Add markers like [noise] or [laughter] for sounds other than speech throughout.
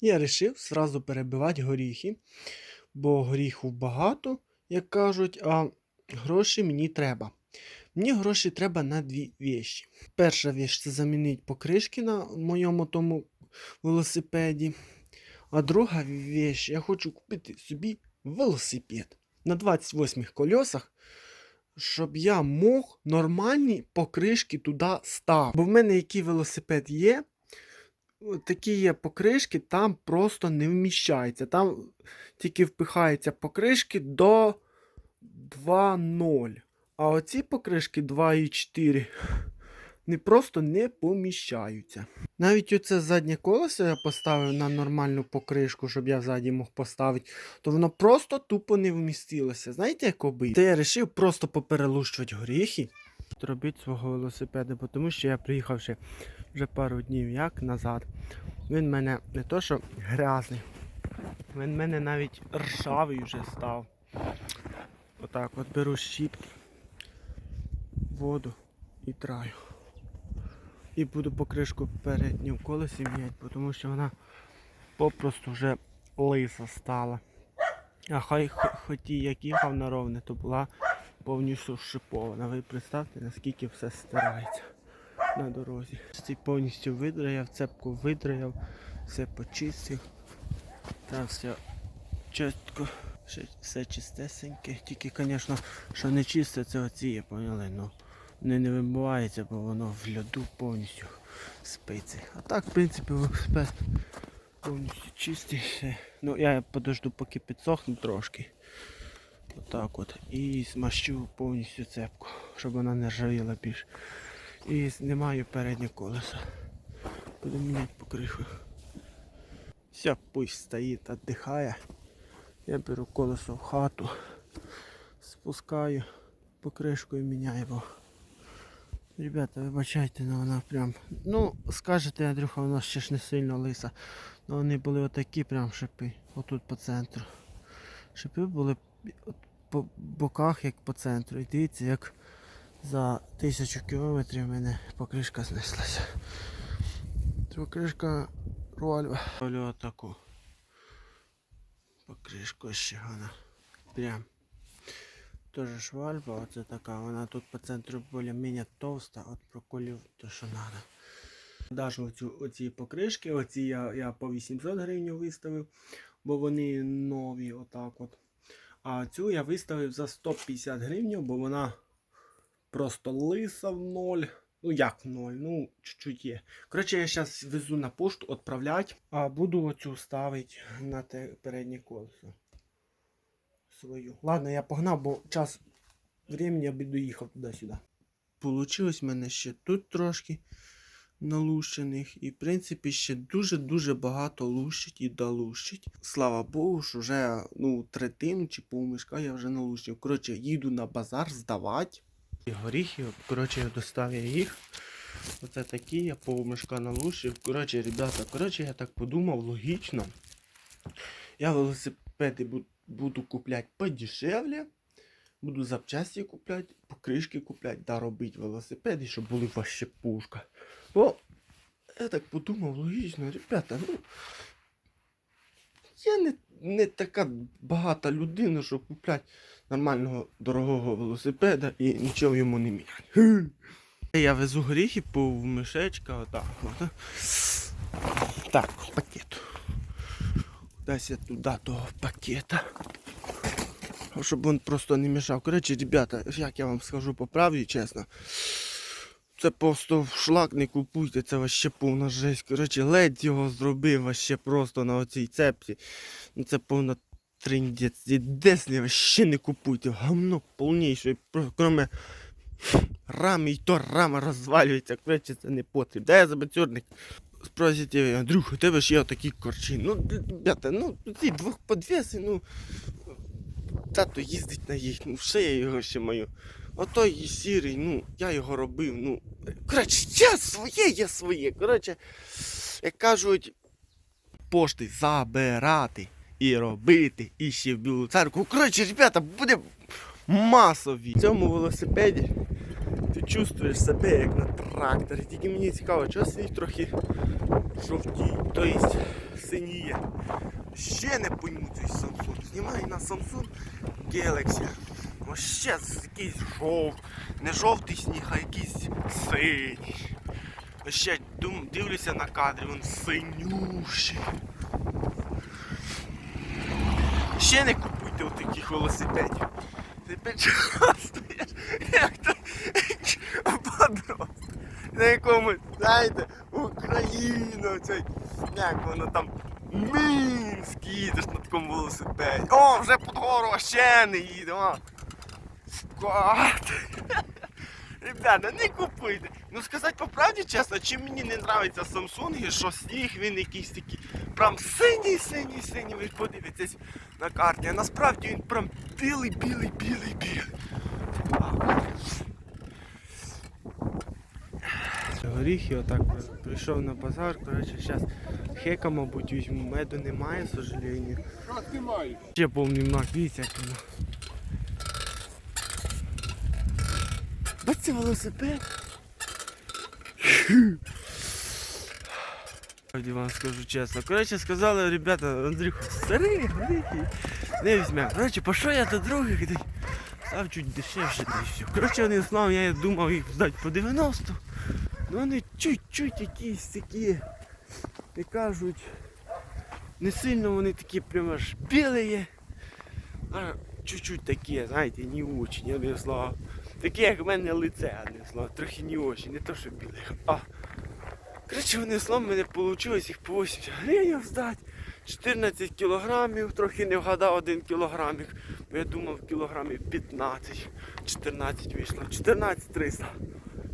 Я вирішив зразу перебивати горіхи, бо горіхів багато, як кажуть, а гроші мені треба. Мені гроші треба на дві вещі. Перша вещь це замінити покришки на моєму тому велосипеді. А друга вещь, я хочу купити собі велосипед на 28 колесах, щоб я мог нормальні покришки туди ставити. Бо в мене який велосипед є, такі є покришки, там просто не вміщається. Там тільки впихаються покришки до 2.0. А оці покришки 2.4 не просто не поміщаються. Навіть оце заднє колесо я поставив на нормальну покришку, щоб я ззаді мог поставити, то воно просто тупо не вмістилося. Знаєте, як обид? Та я вирішив просто поперелущувати горіхи. Робити свого велосипеда, бо тому що я приїхав ще вже пару днів як назад. Він мене не то що грязний, він мене навіть ржавий вже став. Отак от беру щітки, воду і траю. І буду покришку передню колесі міняти, тому що вона попросту вже лиса стала. А хай х- хоч і як їхав на ровне, то була повністю шипована. Ви представте, наскільки все стирається на дорозі. Цей повністю видраяв, цепку видраяв, все почистив. Там все чітко, все, чистесеньке. Тільки, звісно, що не чисте, це оці, поняли, ну не, не вимивається, бо воно в льоду повністю спиться. А так, в принципі, велосипед повністю чистий. Ну, я подожду, поки підсохне трошки. Отак от. І змащу повністю цепку, щоб вона не ржавіла більше. І знімаю переднє колесо. Буду міняти покришку. Все, пусть стоїть, віддихає. Я беру колесо в хату, спускаю покришку і міняю. Бо... Ребята, вибачайте, але вона прям. Ну, скажете, Андрюха, вона ще ж не сильно лиса. Ну вони були отакі прям шипи. Отут по центру. Шипи були по боках, як по центру. І дивіться, як за тисячу кілометрів в мене покришка знеслася. Покришка Рольва. Ставлю отаку. Покришку ще вона. Прям. Тоже швальба, оце така, вона тут по центру більш-менш товста, от проколів то що треба. Оцю, оці покришки, оці я, я по 800 гривень виставив, бо вони нові, отак от. А цю я виставив за 150 гривень, бо вона просто лиса в ноль. Ну як ноль, ну чуть-чуть є. Коротше, я зараз везу на пошту відправляти, а буду оцю ставити на те переднє колесо свою. Ладно, я погнав, бо час времени я би доїхав туди-сюди. Получилось в мене ще тут трошки налущених. І, в принципі, ще дуже-дуже багато лущить і долущить. Слава Богу, що вже ну, третину чи півмішка я вже налущив. Коротше, їду на базар здавати. Горіхи, коротше, достав я їх. Оце такі, я півмішка налущив. Коротше, ребята, коротше, я так подумав, логічно. Я велосипеди буду купляти подешевле. Буду запчасті купляти, покришки купляти, да робити велосипеди, щоб були вообще пушка. Бо я так подумав, логічно, ребята, ну я не, не така багата людина, щоб купляти нормального дорогого велосипеда і нічого йому не міняти. Я везу горіхи по мішечка, отак. От. Так, пакет. Десь я туди того пакета. Щоб він просто не мішав. Коротше, ребята, як я вам скажу по правді, чесно. Це просто в шлак не купуйте, це вообще повна жесть. Коротше, ледь його зробив вообще просто на оцій цепці. Ну це повна триндець. І Деслі вообще не купуйте. Гамно повніше. Кроме рами і то рама розвалюється. Коротше, це не потрібно. Де я забацюрник? Спросите, Андрюх, у тебе ж є такі корчі. Ну, ребята, ну ці двохподвеси, ну. Тато їздить на їх, ну все я його ще маю. Ото і сірий, ну, я його робив, ну. Коротше, я своє, я своє. Коротше, як кажуть, пошти забирати і робити, і ще в білу церкву. Коротше, ребята, буде масові. В цьому велосипеді ти чувствуєш себе як на тракторі. Тільки мені цікаво, чого їх трохи жовтіє, тобто синіє. Ще не пойму цей Samsung. Знімаю на Samsung Galaxy. Ось ще якийсь жов... не жовтий сніг, а якийсь синій. Ще дивлюся на кадрі, він синющий. Ще не купуйте отаких велосипедів. Ти стоїш, як то подросток. На якомусь, знаєте, Україну, цей, як воно там, Мінськ їдеш на такому велосипеді. О, вже під гору ще не їде, о. Скот. Ребята, не купуйте. Ну сказати по правді чесно, чим мені не подобається Samsung, що сніг він якийсь такий прям синій, синій, синій. Ви подивитесь на карті. А насправді він прям білий, білий, білий, білий. Горіхи отак прийшов на базар, коротше, зараз хека, мабуть, візьму, меду немає, к сожалению. Що ти маєш? Ще повний мак, дивіться, як воно. Бачите велосипед? Вам скажу чесно. Коротше, сказали, ребята, Андрюха, старий горіхи. Не візьме. Коротше, пішов я до других і став чуть дешевше, й все. Коротше, вони знав, я думав їх здати по 90. Ну вони чуть-чуть якісь такі, як кажуть, не сильно вони такі прямо аж білі, а чуть-чуть такі, знаєте, не очень, одне слово. Такі, як в мене лице, одне слово, трохи не очень, не то що біле. А. Коротше, вони словом, мене вийшло їх по 80 гривень здати. 14 кілограмів, трохи не вгадав один кілограмів. Бо я думав кілограмів 15, 14 вийшло, 14 300.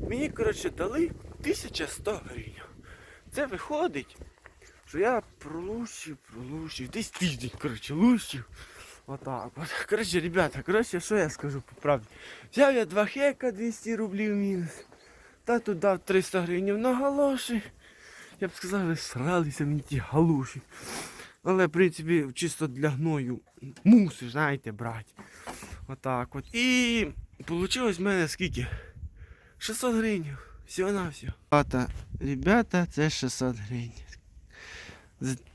Мені, коротше, дали 1100 гривень. Це виходить, що я пролущив, пролущив, десь тиждень, коротше, лущив. Отак от. Коротше, ребята, коротше, що я скажу по правді. Взяв я два хека 200 рублів мінус. Та тут дав 300 гривень на галоші. Я б сказав, ви сралися мені ті галуші. Але, в принципі, чисто для гною мусиш, знаєте, брати. Отак от. І вийшло в мене скільки? 600 гривень. Всього на все. Ребята, це 600 гривень.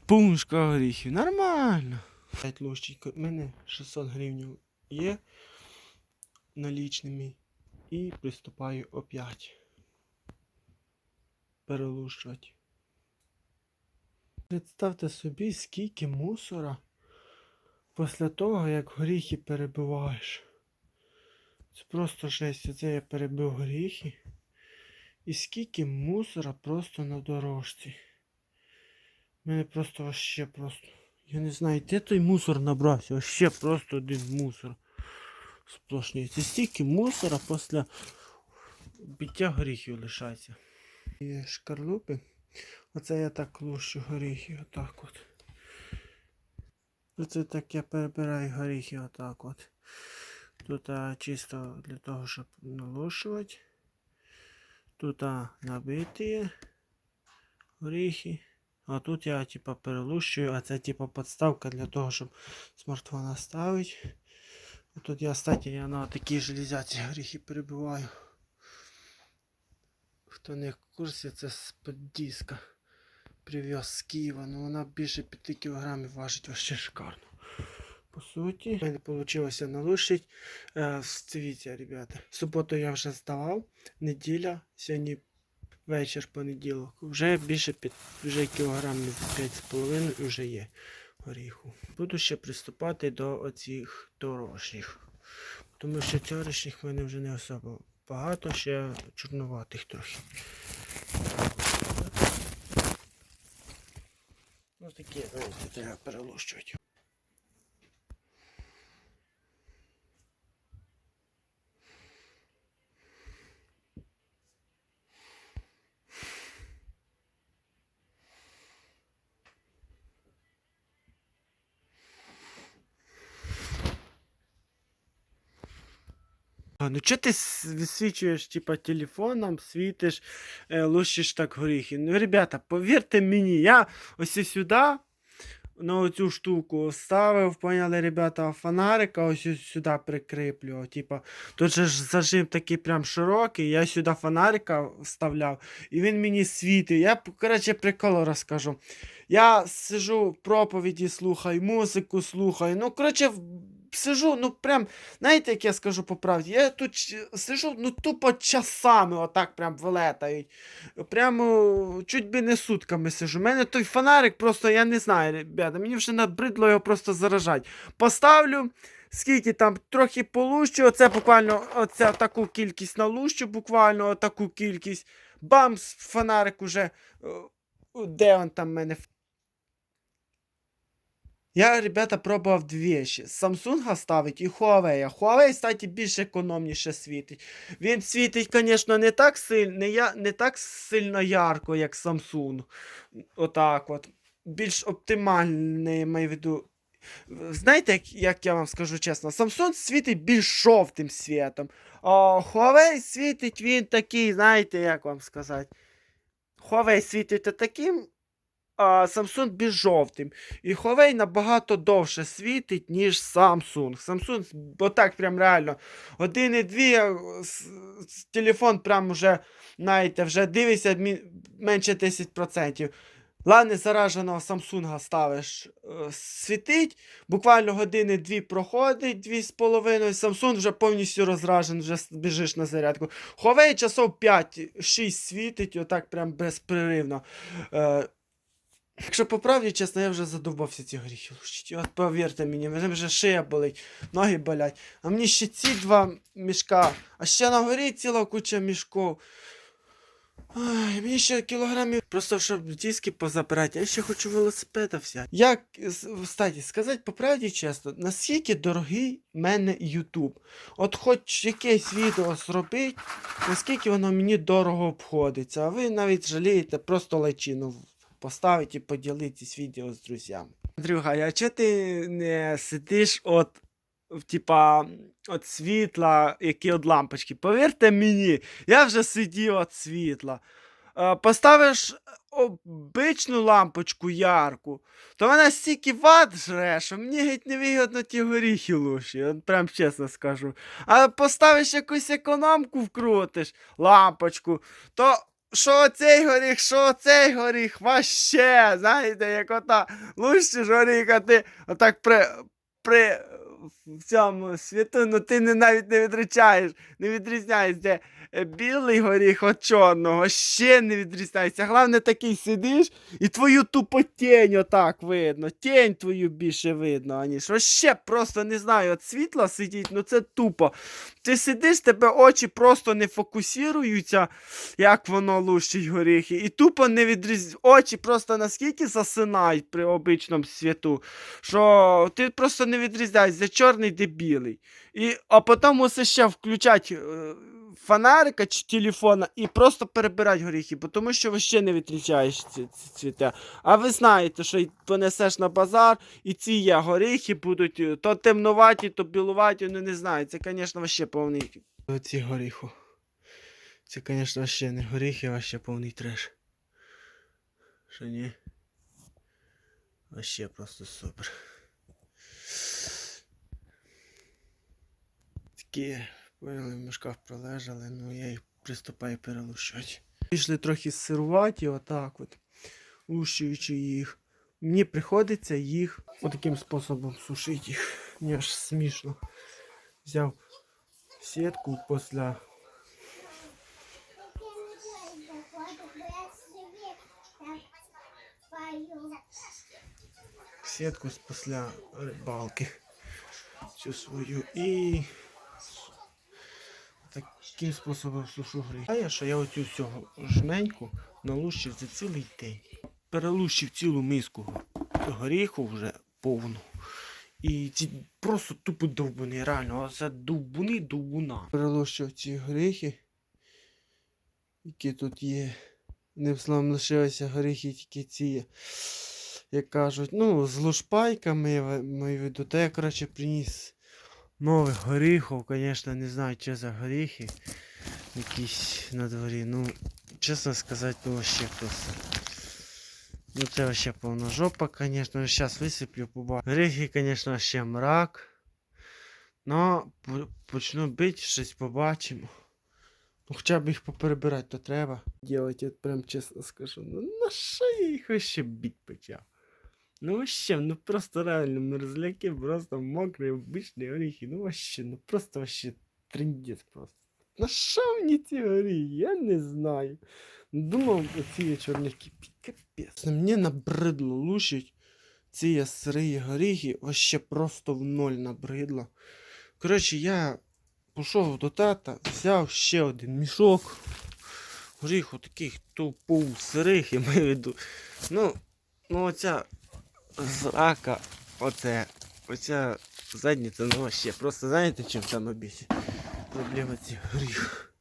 Пуншка горіхів. Нормально. 5 ложечок. У мене 600 гривень є налічними. І приступаю опять. Перелущувати. Представте собі, скільки мусора після того, як горіхи перебиваєш. Це просто жесть. Оце я перебив горіхи. І скільки мусора просто на дорожці. Мене просто вообще просто. Я не знаю, де той мусор набрався. Вообще просто один мусор. Сплошний. Це стільки мусора після биття горіхів лишається. І шкарлупи. Оце я так лущу горіхи, отак от. Оце так я перебираю горіхи отак от. Тут а, чисто для того, щоб налушувати. Тут а, набиті горіхи. А тут я типа перелущую, а це типа подставка для того, щоб смартфона ставити. Тут я, кстати, я на такій железяці горіхи перебиваю. Хто не в курсі, це з-під диска. Привез з Києва, ну вона більше 5 кг важить вообще шикарно. По суті, мене вийшло налушити. Е, дивіться, ребята. В суботу я вже здавав. Неділя, сьогодні вечір понеділок. Вже більше 5, вже кілограмів 5,5 вже є горіху. Буду ще приступати до оцих дорожніх. Тому що теоретичних в мене вже не особо багато, ще чорнуватих трохи. Ну такі, треба перелущувати. Ну чого ти висвічуєш, типа, телефоном, світиш, е, лущиш так горіхи? Ну, ребята, повірте мені, я ось сюди на цю штуку ставив, поняли, ребята, фонарика ось сюди прикріплював. Типа, тут же ж зажим такий прям широкий, я сюди фонарика вставляв, і він мені світить. Я, коротше, прикол розкажу. Я сижу, проповіді слухаю, музику слухаю. Ну, коротше, в- сижу, ну прям, знаєте, як я скажу по правді, я тут сижу, ну тупо часами отак прям вилетають. Прямо чуть би не сутками сижу. У мене той фонарик просто, я не знаю, ребята, мені вже набридло його просто заражати. Поставлю. Скільки там трохи полущу, оце буквально оце таку кількість налущу, буквально таку кількість. Бамс, фонарик уже. Де он там в мене? Я, ребята, пробував дві вещи. Samsung ставить і Huawei. Huawei, кстати, більш економніше світить. Він світить, звісно, не так сильно, не, не так сильно ярко, як Samsung. Отак от. Більш оптимальний, маю в виду. Знаєте, як, як я вам скажу чесно, Samsung світить більш жовтим світом. А Huawei світить він такий, знаєте, як вам сказати. Huawei світить таким, Samsung більш жовтим. І Huawei набагато довше світить, ніж Samsung. Samsung, отак прям реально. Один і дві, с- телефон прям вже, знаєте, вже дивишся менше 10%. Ладно, зараженого Samsung ставиш, е, світить, буквально години дві проходить, дві з половиною, Samsung вже повністю розражен, вже біжиш на зарядку. Huawei часов 5-6 світить, отак прям безперервно. Якщо по правді, чесно, я вже задовбався ці горіхи лущити. От повірте мені, мене вже шия болить, ноги болять. А мені ще ці два мішка, а ще на горі ціла куча мішков. Ай, мені ще кілограмів, просто щоб диски позабирати, я ще хочу велосипеда взяти. Як, с- кстати, сказати по правді чесно, наскільки дорогий мене YouTube? От хоч якесь відео зробить, наскільки воно мені дорого обходиться, а ви навіть жалієте просто лайчину поставить і поділитись відео з друзями. Андрюха, а чого ти не сидиш от, типа, от світла, які от лампочки? Повірте мені, я вже сидів от світла. Е, Поставиш обичну лампочку ярку, то вона стільки ват жре, що мені геть невигідно ті горіхи луші, прям чесно скажу. А поставиш якусь економку вкрутиш, лампочку, то що оцей горіх, що оцей горіх, ваще, знаєте, як ота лущиш горіх, а ти отак при, при в цьому світу, ну ти не, навіть не відрізняєш, не відрізняєш, е, білий горіх від чорного, ще не відрізняється. Головне такий сидиш, і твою тупо тінь отак видно. Тінь твою більше видно, аніж. Вообще просто не знаю, от світла сидіть, ну це тупо. Ти сидиш, тебе очі просто не фокусуються, як воно лущить горіхи. І тупо не відріз... Очі просто наскільки засинають при обичному світу, що ти просто не відрізняєш, де чорний, де білий. І, а потім мусиш ще включати е, фонарика чи телефона і просто перебирати горіхи, тому що ви ще не відрізняєш ці, ці цвіта. А ви знаєте, що понесеш на базар, і ці є горіхи будуть е, то темнуваті, то білуваті, ну не знаю. Це, звісно, ще повний. Оці горіху. Це, звісно, ще не горіхи, а ще повний треш. Що ні? Вообще просто супер. Такі поняли, в мішках пролежали, ну я їх приступаю перелущати. Пішли трохи сируваті, отак от, лущуючи їх. Мені приходиться їх отаким способом сушити їх. Мені аж смішно. Взяв сітку після сітку з після рибалки. Цю свою і таким способом сушу я що я оцю всього жменьку налущив за цілий день. Перелущив цілу миску горіху вже повну. І ці просто тупо довбуни, реально, оце довбуни довбуна. Перелущив ці горіхи, які тут є. Не в словом лишилися горіхи тільки ці, як кажуть, ну, з лушпайками, я в- маю виду. Та я, коротше, приніс нових горіхів, звісно, не знаю, що за горіхи. Якісь на дворі. Ну, чесно сказати, ну вообще просто. Ну це вообще повна жопа, конечно. Зараз висиплю побачу. Гріхи, конечно, ще мрак. Но почну бити, щось побачимо. Ну хоча б їх поперебирати то треба. Делать, я прям чесно скажу. Ну на що я їх вообще бить почав? Ну вообще, ну просто реально мерзляки, просто мокрі, обичні оріхи. Ну вообще, ну просто вообще трендець просто. На що мені ці горіхи? Я не знаю. Думав, оці чорняки капець. Мені набридло лущить ці сири горіхи, вообще просто в ноль набридло. Коротше, я пішов до тата, взяв ще один мішок. Горіху таких тупу сирих, я маю в виду. Ну, ну оця зрака, оце, оця задниця, ну вообще, просто знаєте, чим саме більше? Проблема цих горіх.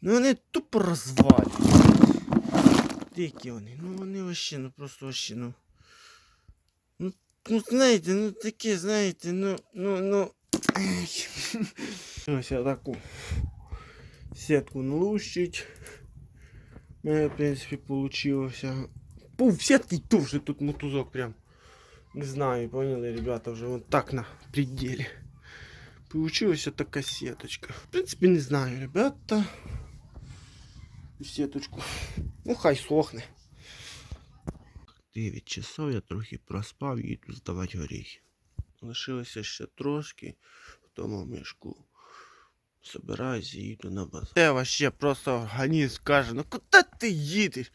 Ну вони тупо розвалюють. Дикі вони, ну вони вообще, ну просто вообще, ну. Ну, ну знаєте, ну таке, знаєте, ну, ну, ну. ех. [laughs] Ось я таку сетку налущить. У мене, в принципі, получилося. Пув сетки і то вже тут мотузок прям. Не знаю, поняли, ребята, вже вот так на пределе. Получилась вот такая сеточка. В принципе, не знаю, ребята. Сеточку. Ну, хай сохне. 9 часов я трохи проспав, їду здавати горіхи. Лишилося ще трошки в тому мішку. Собираюсь і їду на базар. Це вообще просто організм каже, ну куди ти їдеш?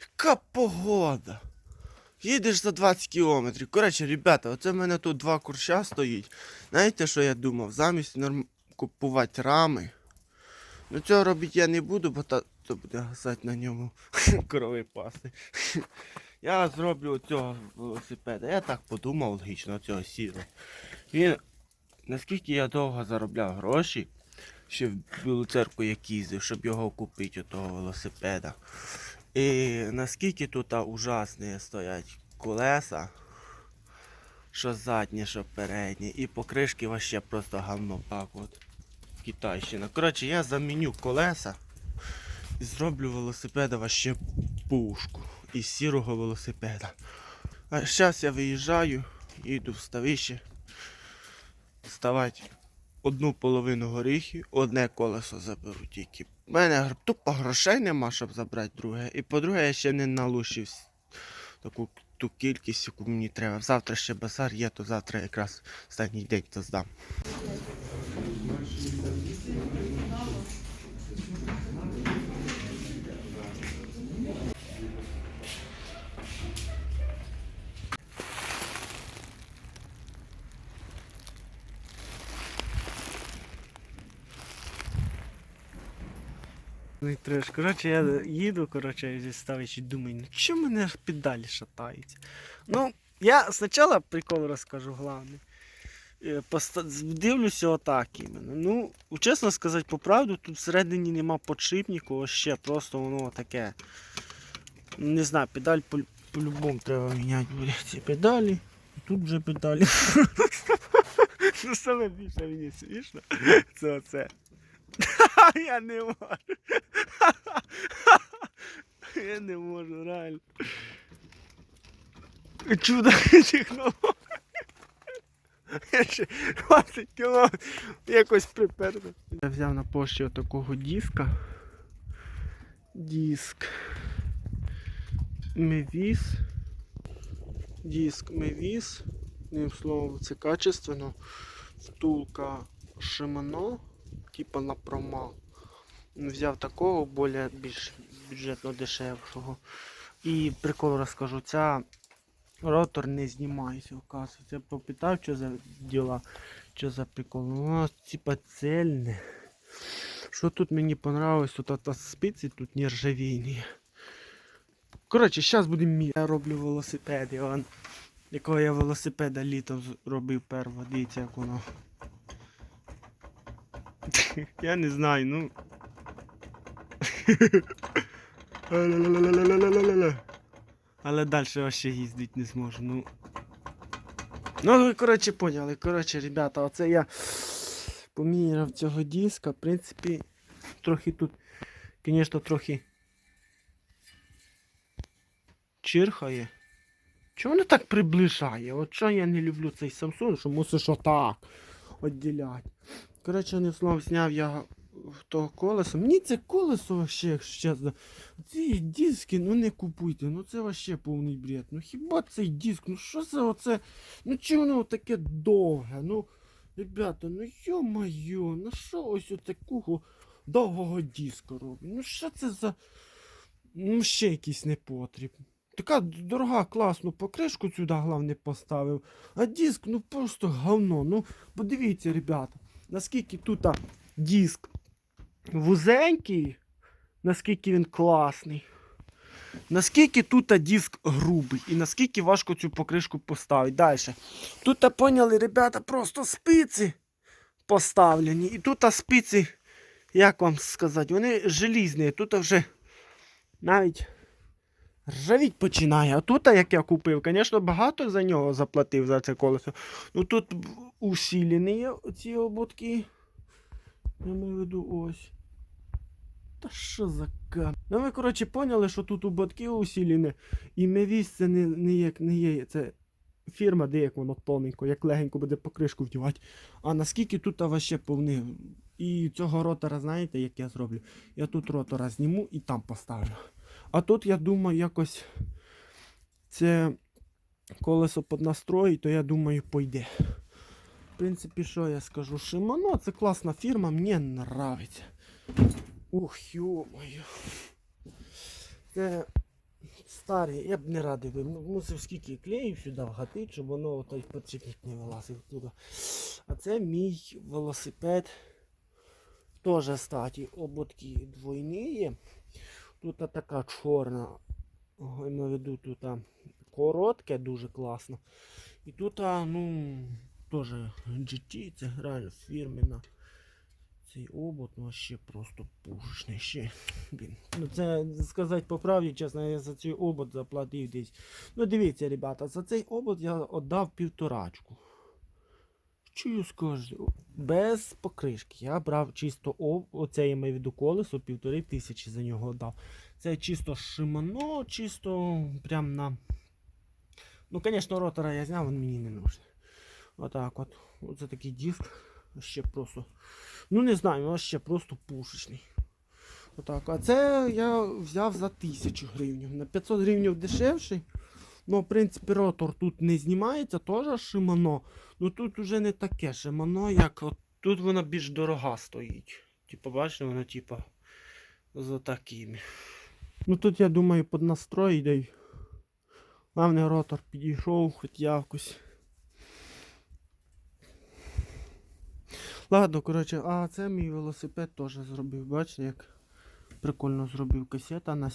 Яка погода? Їдеш за 20 кілометрів. Коротше, ребята, оце в мене тут два курча стоїть. Знаєте, що я думав? Замість норм... купувати рами. Ну цього робити я не буду, бо та... то буде гасати на ньому [laughs] корови паси. [laughs] Я зроблю цього велосипеда. Я так подумав логічно, цього сіла. Він, наскільки я довго заробляв гроші, ще в білу церкву як їздив, щоб його купити, того велосипеда. І наскільки тут ужасні стоять колеса, що задні, що передні, і покришки вообще просто говно. Так от. Китайщина. Коротше, я заміню колеса і зроблю велосипеда вообще пушку із сірого велосипеда. А зараз я виїжджаю, їду в ставище ставати одну половину горіхів, одне колесо заберу тільки. У мене тупо грошей нема, щоб забрати друге. І по-друге, я ще не налушив таку ту кількість, яку мені треба. Завтра ще базар є, то завтра якраз останній день то здам. Ну і треш. Коротше, я їду, коротше, зі ставичі думаю, ну чому мене педалі шатаються? Ну, я спочатку прикол розкажу головний. Е, Дивлюся отак іменно. Ну, чесно сказати, по правду, тут всередині нема подшипнику, ось ще просто воно таке. Не знаю, педаль по- по-любому треба міняти буде ці педалі. Тут вже педалі. [laughs] Ну, саме більше мені смішно. Це оце. [laughs] Я не можу. [laughs] Я не можу, реально. Чудо технологія. Я ще 20 кіло якось приперся. Я взяв на пошті отакого диска. Диск. Мевіс. Диск Мевіс. Одним словом, це качественно. Втулка Shimano, типа на прома. Взяв такого більш більш бюджетно дешевшого. І прикол розкажу, ця ротор не знімається, оказується. Попитав, що за діла, що за прикол. Ну, воно типа цельне. Що тут мені понравилось, тут от спиці тут нержавійні. Коротше, зараз будемо. Я роблю велосипед, Іван. Якого я велосипеда літом зробив перво, дивіться, як воно. [laughs] Я не знаю, ну. Але далі вообще їздити не зможу. Ну. Ну, ви, коротше, поняли. Коротше, ребята, оце я поміряв цього диска. В принципі, трохи тут, звісно, трохи чирхає. Чого воно так приближає? От що я не люблю цей Samsung, що мусиш отак відділяти. Коротше, не знов зняв я того колесо. Мені це колесо вообще, якщо. Ці диски, ну не купуйте, ну це вообще повний бред. Ну хіба цей диск, ну що це оце? Ну чого воно таке довге? Ну, ребята, ну йо-моє, ну що ось такого довгого диска робить? Ну що це за. Ну ще якийсь непотріб. Така дорога, класну покришку сюди головне поставив. А диск, ну просто говно. Ну, подивіться, ребята, наскільки тут диск вузенький, наскільки він класний. Наскільки тут диск грубий і наскільки важко цю покришку поставити. Далі. Тут, поняли, ребята, просто спиці поставлені. І тут спиці, як вам сказати, вони желізні. Тут вже навіть ржавіть починає. А тут, як я купив, звісно, багато за нього заплатив за це колесо. Ну тут усілені ці ободки. Я маю в виду ось. Та що за кам? Ну ви, коротше, поняли, що тут ободки усілені. І мевіс це не, не, як, не є. Це фірма, де як воно тоненько, як легенько буде покришку вдівати. А наскільки тут вообще повни. І цього ротора, знаєте, як я зроблю? Я тут ротора зніму і там поставлю. А тут, я думаю, якось це колесо піднастроїть, то я думаю, пойде. В принципі, що я скажу? Shimano це класна фірма, мені нравиться. Ух, йо-моє. Це старий, я б не ну, Мусив скільки клеїв сюди вгатити, щоб воно той підшипник не вилазив туди. А це мій велосипед. Теж статі ободки двойні є. Тут така чорна. Я маю в виду, тут коротке, дуже класно. І тут, ну, теж GT, це реально фірмена. Цей обод ну, ще просто пушечний. Ще. Ну це сказати по правді, чесно, я за цей обод заплатив десь. Ну дивіться, ребята, за цей обод я віддав півторачку. Чую скажете? Без покришки. Я брав чисто об... оце я маю в колесо, півтори тисячі за нього дав. Це чисто шимано, чисто прям на. Ну, звісно, ротора я зняв, він мені не нужен. Отак от. Оце такий диск. Ще просто. Ну не знаю, він ще просто пушечний. Отак. А це я взяв за 1000 гривень. На 500 гривень дешевший. Ну, в принципі, ротор тут не знімається, теж шимано. Ну тут уже не таке шимано, як от тут вона більш дорога стоїть. Типа, бачите, вона типа за такими. Ну тут я думаю під настрой йде. Главний ротор підійшов, хоч якось. Ладно, коротше, а це мій велосипед теж зробив. Бачите, як прикольно зробив касета на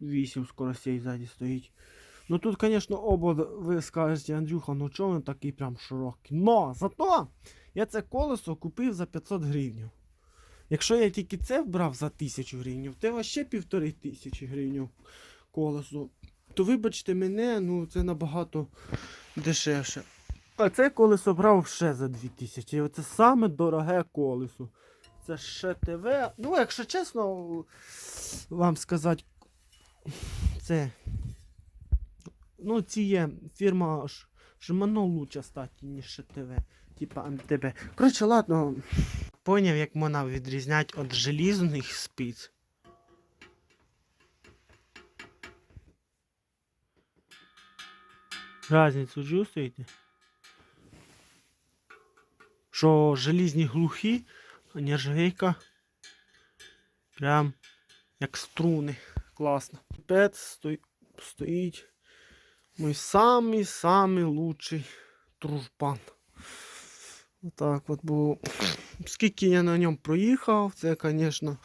7-8 скоростей ззаді стоїть. Ну тут, звісно, обод, ви скажете, Андрюха, ну чого він такий прям широкий. Но зато я це колесо купив за 500 гривень. Якщо я тільки це брав за 1000 гривень, то ще півтори тисячі гривень колесо. То вибачте мене, ну це набагато дешевше. А це колесо брав ще за 2000. І Оце саме дороге колесо. Це ще ТВ. Ну, якщо чесно вам сказати, це. Ну, ці є фірма Ш- Shimano лучше статі, ніж ШТВ. Типа МТБ. Коротше, ладно. Поняв, як можна відрізняти від желізних спиць. Разницю чувствуєте? Що желізні глухі, а нержавейка прям як струни. Класно. Сто... стоїть мій самий-самий лучший дружбан. Отак от бо Скільки я на ньому проїхав, це, звісно,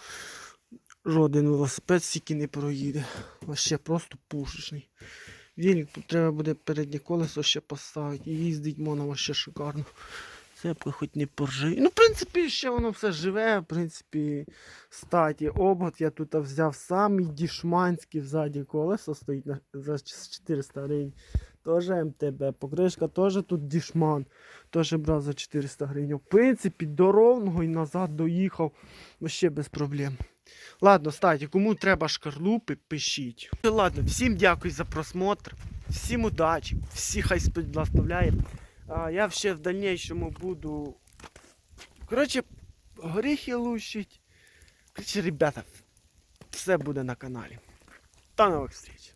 жоден велосипед стільки не проїде. Вообще просто пушечний. Вілік, треба буде переднє колесо ще поставити. І їздить моно вообще шикарно. Цепка хоч не поржавіє. Ну, в принципі, ще воно все живе, в принципі, статі. Обод я тут взяв самий дішманський ззаді колесо стоїть на, за 400 гривень. Тоже МТБ. Покришка теж тут дішман. Теж брав за 400 гривень. В принципі, до ровного і назад доїхав. Вообще без проблем. Ладно, статі, кому треба шкарлупи, пишіть. Ладно, всім дякую за просмотр. Всім удачі. Всі хай благословляє. Я ще в дальнейшому буду. Коротше, горіхи лущить. Коротше, ребята, все буде на каналі. До нових встреч.